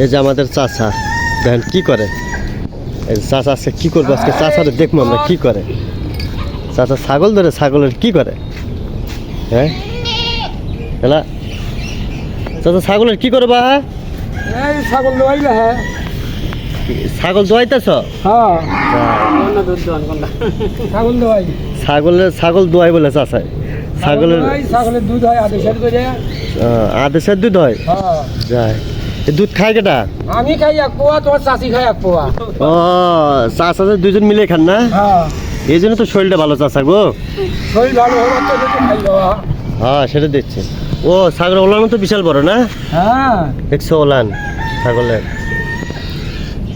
এই যে আমাদের চাচা দেখেন কি করে? এই চাচা আজকে কি করব? আজকে চাচারে দেখব আমরা কি করে। চাচা ছাগল ধরে ছাগলের কি করে? হ্যাঁ? এলা চাচা ছাগলের কি করে বা ছাগল দোয়াইলে হ্যাঁ ছাগল দোয়াইতেছ? হ্যাঁ। ছাগল দোয়াই। ছাগলের ছাগল দোয়াই বলে চাচাই ছাগলের ছাগলের দুধ হয় আদেশের দুধ হয় হ্যাঁ। যায় দুধ খায় কেটা? আমি খাই এক পোয়া তোমার চাষি খাই এক পোয়া। ও চাচা দুজন মিলে খান না? হ্যাঁ। এই জন্য তো শরীরটা ভালো চাচা গো। শরীর ভালো হ্যাঁ সেটা দেখছি। ও ছাগল ওলানো তো বিশাল বড় না? হ্যাঁ। একশো ওলান ছাগলের।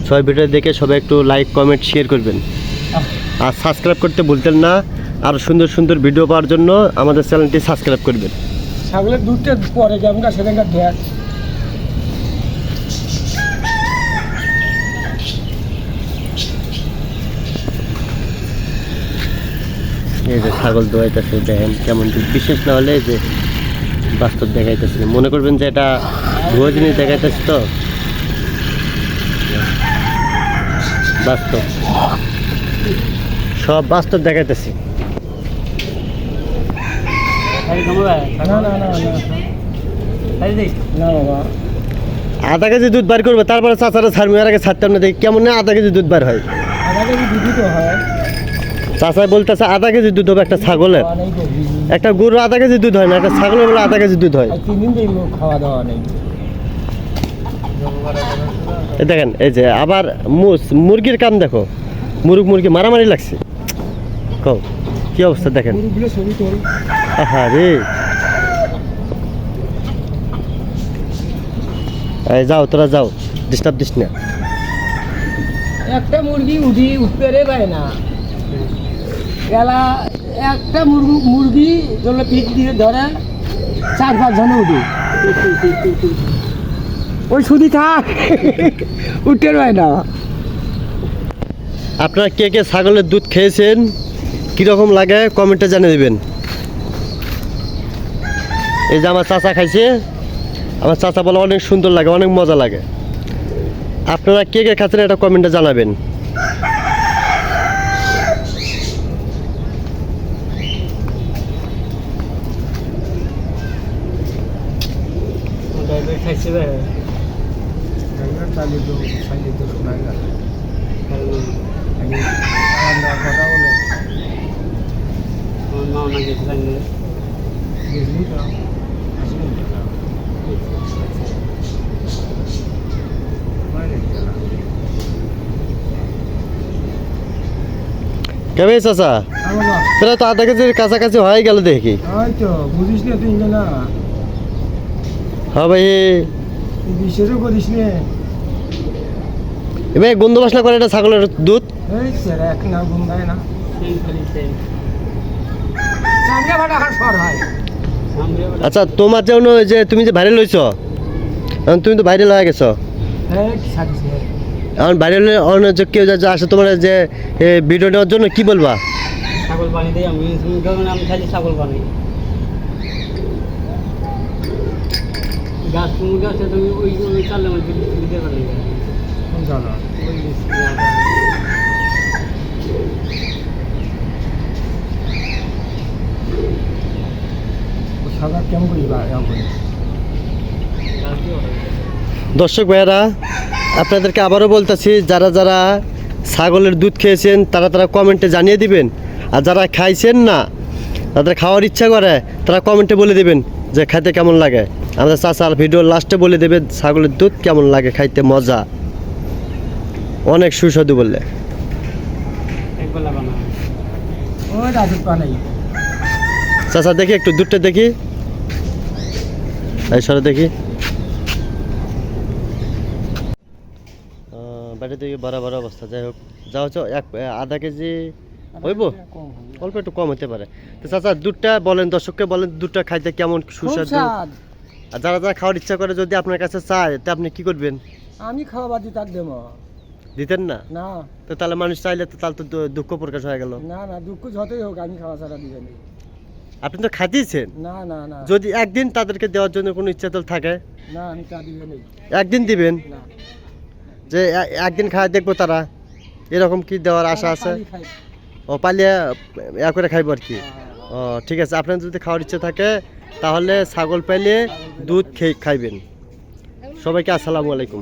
ছয় ভিডিও দেখে সবাই একটু লাইক কমেন্ট শেয়ার করবেন। আর সাবস্ক্রাইব করতে ভুলতেন না। আরও সুন্দর সুন্দর ভিডিও পাওয়ার জন্য আমাদের চ্যানেলটি সাবস্ক্রাইব করবেন। ছাগলের দুধটা পরে কেমনটা সেখানকার দেখ। এই যে ছাগল দোয়াইতেছে, দেখেন কেমন বিশেষ না হলে যে বাস্তব দেখাইতেছে। মনে করবেন যে এটা ভুয়ো জিনিস দেখাইতেছে তো? বাস্তব। সব বাস্তব দেখাইতেছি। আধা কেজি দুধ বার করবে, তারপরে চাচারা ছাড়বে এর আগে ছাড়তাম না, দেখি কেমন না আধা কেজি দুধ বার হয় আধা কেজি দুধই তো হয়। চাচা বলতেছে আধা কেজি দুধ হবে একটা ছাগলের। একটা গরুর আধা কেজি দুধ হয় না, একটা ছাগলের বলে আধা কেজি দুধ হয়। দেখেন, এই যে আবার মুরগির কাম দেখো। মুরগ মুরগি মারামারি লাগছে। কও, কি অবস্থা দেখেন? আহা রে। এই যাও, তোরা যাও ডিস্টার্ব দিস না। একটা মুরগি উঠি, উঠতে রে না। এলা একটা মুরগি মুরগি জন্য পিঠ দিয়ে ধরে চার পাঁচ জনে উঠি। ওই সুদি থাক, উঠতে পায় না। আপনারা কে কে ছাগলের দুধ খেয়েছেন, কীরকম লাগে কমেন্টে জানিয়ে দেবেন। এই যে আমার চাচা খাইছে, আমার চাচা বলে অনেক সুন্দর লাগে, অনেক মজা লাগে। আপনারা কে কে খাচ্ছেন এটা কমেন্টে জানাবেন। কেমন চাচা তোরা তো আধা কেজির কাছাকাছি হয়ে গেল দেখি হয়তো বুঝিস না তুই না হ্যাঁ ভাই। বিশ্বাসও করিস না। এবার গন্ধ বাসনা করে এটা ছাগলের দুধ। এই স্যার এক না। গুন্দায় না চামড়া ফাটা খার সর হয় আচ্ছা তোমার যেমন ওই যে তুমি যে ভাইরাল হয়েছ এখন তুমি তো ভাইরাল হয়ে গেছো। এখন ভাইরাল অন্য যে কেউ যে আসে তোমার যে ভিডিও নেওয়ার জন্য কি বলবা? ছাগল পানি দিই আমি আমি খালি ছাগল পানি গাছ তুমি গাছে তুমি ওই ওই আমার দিতে কোন? ওই সাদা কেমন করি ওঠে। দর্শক ভাইয়েরা আপনাদেরকে আবারও বলতেছি যারা যারা ছাগলের দুধ খেয়েছেন তারা তারা কমেন্টে জানিয়ে দিবেন আর যারা খাইছেন না তাদের খাওয়ার ইচ্ছা করে তারা কমেন্টে বলে দেবেন যে খাইতে কেমন লাগে আমাদের চাচার ভিডিও লাস্টে বলে দেবে ছাগলের দুধ কেমন লাগে খাইতে মজা। অনেক সুস্বাদু বললে। চাচা দেখি একটু দুধটা দেখি। এই সরে দেখি। বাড়ি থেকে বড় বড় অবস্থা যাই হোক। যা হচ্ছে এক আধা কেজি হইব? অল্প একটু কম হতে পারে। তো চাচা দুধটা বলেন দর্শককে বলেন দুধটা খাইতে কেমন সুস্বাদু? স্বাদ। আর যারা যারা খাওয়ার ইচ্ছা করে যদি আপনার কাছে চায় তা আপনি কি করবেন? আমি খাওয়া বাদ তাক দেবো। দিতেন না? না। তো তাহলে মানুষ চাইলে তো তাহলে তো দুঃখ প্রকাশ হয়ে গেল। না না দুঃখ যতই হোক আমি খাওয়া ছাড়া না। আপনি তো খাইতেছেন? না না না। যদি একদিন তাদেরকে দেওয়ার জন্য কোনো ইচ্ছা তো থাকে? না আমি চা দিবে নেই। একদিন দিবেন? না। যে একদিন খায় দেখব তারা। এরকম কি দেওয়ার আশা আছে? ও পালিয়ে ইয়া করে খাইবো আর কি। হ্যাঁ, ও ঠিক আছে। আপনার যদি খাওয়ার ইচ্ছে থাকে তাহলে ছাগল পাইলে দুধ খাইবেন। সবাইকে আসসালামু আলাইকুম।